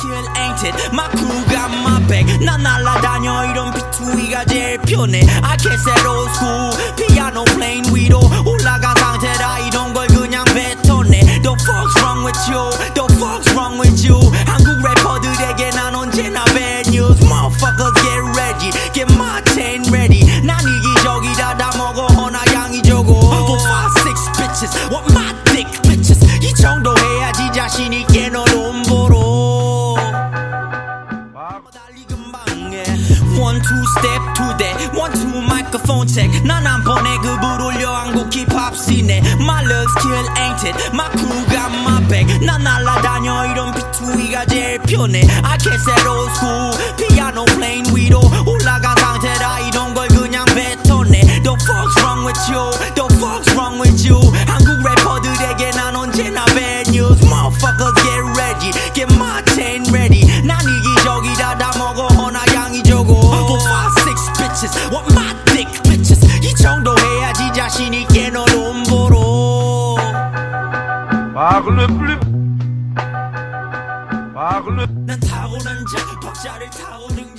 Kill ain't it My crew got my back 난 날라다녀 이런 비투이가 제일 편해 I can't set old school 피아노 playing 위로 올라간 상태라 이런 걸 그냥 뱉어내 The fuck's wrong with you The fuck's wrong with you 한국 래퍼들에게 난 언제나 bad news Motherfuckers get ready Get my chain ready 난 이기적이다 다 먹어 허나 양이 적어 4, 5, 6 bitches Want my dick One two step to that One two microphone check 난한 번에 급을 올려 한국 힙합 씬에 My looks kill ain't it My crew got my back 난 날라다녀 이런 비투이가 제일 편해 I can't set old school 피아노 playing 위로 올라간 상태라 이런 걸 그냥 뱉어내 The fuck's wrong with you The fuck's wrong with you 한국 래퍼들에게 난 언제나 bad news Motherfuckers get ready Get my chain ready 난 이기적이다 다 먹어 허나 자신 있게 너돈 벌어 Parle plus. Parle. 난 타고난 자 박자를 타고는